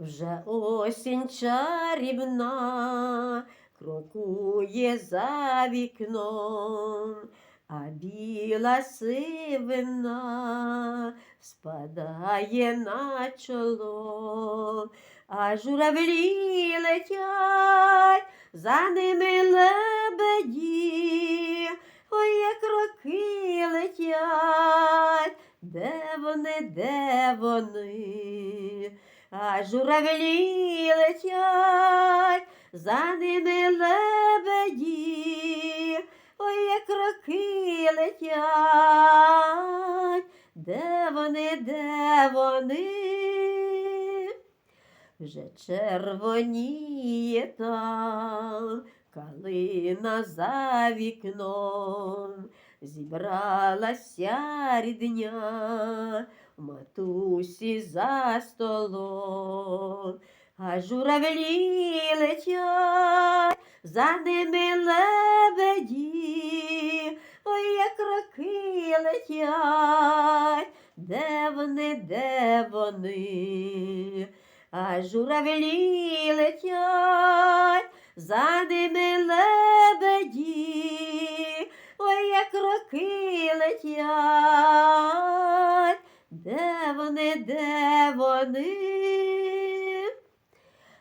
Вже осінь чарівна крокує за вікном, а біла сивина спадає на чоло, а журавлі летять, за ними лебеді, ой, як роки летять, де вони, де вони? А журавлі летять, за ними лебеді, ой, як роки летять, де вони, де вони? Вже червоніє там калина за вікном, зібралася рідня матусі за столом, а журавлі летять, за ними лебеді, ой, як роки летять, де вони, де вони? А журавлі летять, за ними лебеді, ой, як роки летять, де вони, де вони?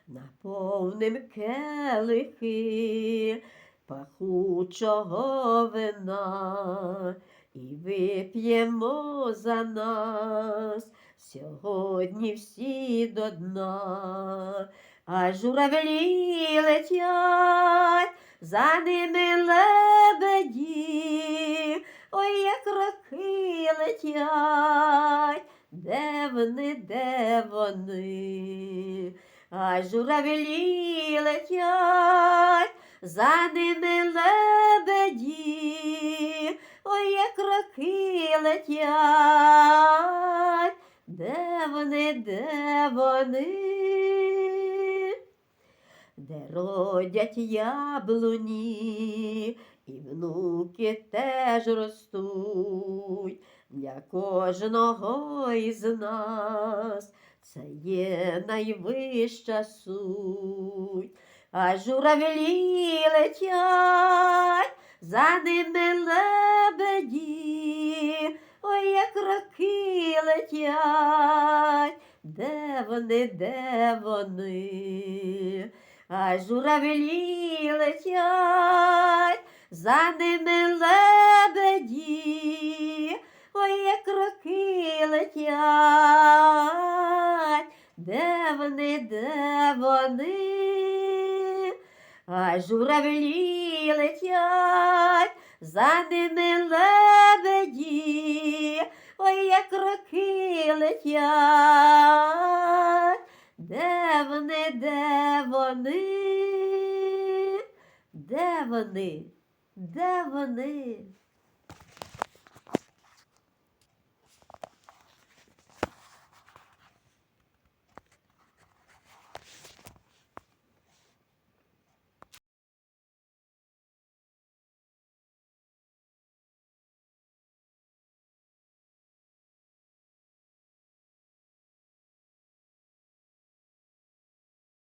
Наповним келихи пахучого вина. І вип'ємо за нас. Сьогодні всі до дна, а журавлі летять, за ними лебеді, ой, як роки летять, де вони, де вони? А журавлі летять, за ними лебеді, ой, як роки летять, де вони, де вони? Де родять яблуні, і внуки теж ростуть для кожного із нас. Це є найвища суть, а журавлі летять, за ними лебеді, ой, як роки летять, де вони, де вони? А журавлі летять, за ними лебеді, ой, як роки летять, де вони, де вони? А журавлі летять, за ними лебеді, ой, як роки летять, де вони, де вони? Де вони? Де вони?